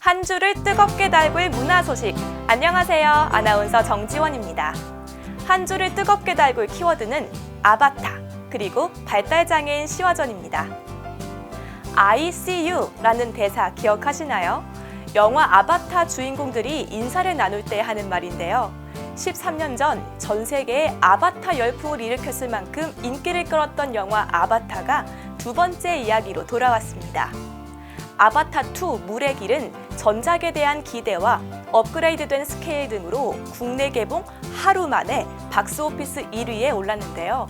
한 주를 뜨겁게 달굴 문화 소식. 안녕하세요. 아나운서 정지원입니다. 한 주를 뜨겁게 달굴 키워드는 아바타, 그리고 발달장애인 시화전입니다. I see you라는 대사 기억하시나요? 영화 아바타 주인공들이 인사를 나눌 때 하는 말인데요. 13년 전 전 세계에 아바타 열풍을 일으켰을 만큼 인기를 끌었던 영화 아바타가 두 번째 이야기로 돌아왔습니다. 아바타2 물의 길은 전작에 대한 기대와 업그레이드된 스케일 등으로 국내 개봉 하루 만에 박스오피스 1위에 올랐는데요.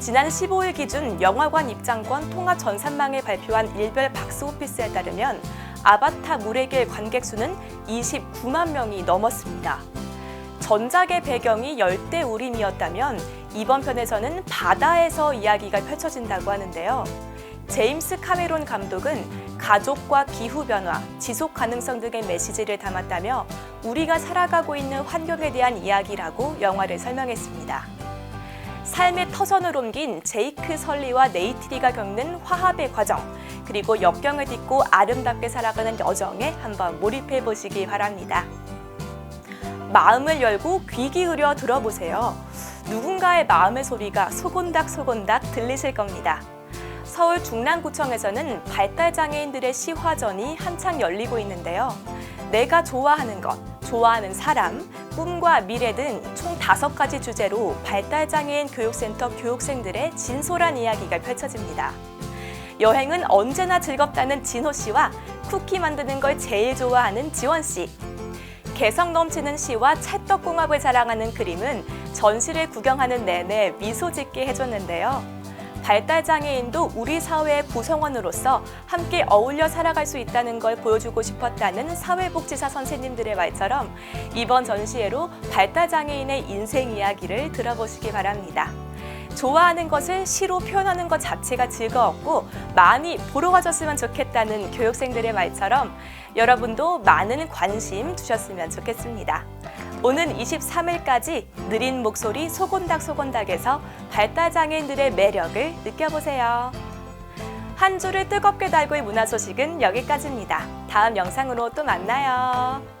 지난 15일 기준 영화관 입장권 통합 전산망에 발표한 일별 박스오피스에 따르면 아바타 물의 길 관객 수는 29만 명이 넘었습니다. 전작의 배경이 열대 우림이었다면 이번 편에서는 바다에서 이야기가 펼쳐진다고 하는데요. 제임스 카메론 감독은 가족과 기후변화, 지속 가능성 등의 메시지를 담았다며 우리가 살아가고 있는 환경에 대한 이야기라고 영화를 설명했습니다. 삶의 터전을 옮긴 제이크 설리와 네이트리가 겪는 화합의 과정, 그리고 역경을 딛고 아름답게 살아가는 여정에 한번 몰입해 보시기 바랍니다. 마음을 열고 귀 기울여 들어보세요. 누군가의 마음의 소리가 소곤닥소곤닥 들리실 겁니다. 서울 중랑구청에서는 발달장애인들의 시화전이 한창 열리고 있는데요. 내가 좋아하는 것, 좋아하는 사람, 꿈과 미래 등 총 다섯 가지 주제로 발달장애인 교육센터 교육생들의 진솔한 이야기가 펼쳐집니다. 여행은 언제나 즐겁다는 진호 씨와 쿠키 만드는 걸 제일 좋아하는 지원 씨. 개성 넘치는 시와 찰떡궁합을 자랑하는 그림은 전시를 구경하는 내내 미소 짓게 해줬는데요. 발달 장애인도 우리 사회의 구성원으로서 함께 어울려 살아갈 수 있다는 걸 보여주고 싶었다는 사회복지사 선생님들의 말처럼 이번 전시회로 발달 장애인의 인생 이야기를 들어보시기 바랍니다. 좋아하는 것을 시로 표현하는 것 자체가 즐거웠고 많이 보러 가셨으면 좋겠다는 교육생들의 말처럼 여러분도 많은 관심 두셨으면 좋겠습니다. 오는 23일까지 느린 목소리 소곤닥 소곤닥에서 발달장애인들의 매력을 느껴보세요. 한 주를 뜨겁게 달굴 문화 소식은 여기까지입니다. 다음 영상으로 또 만나요.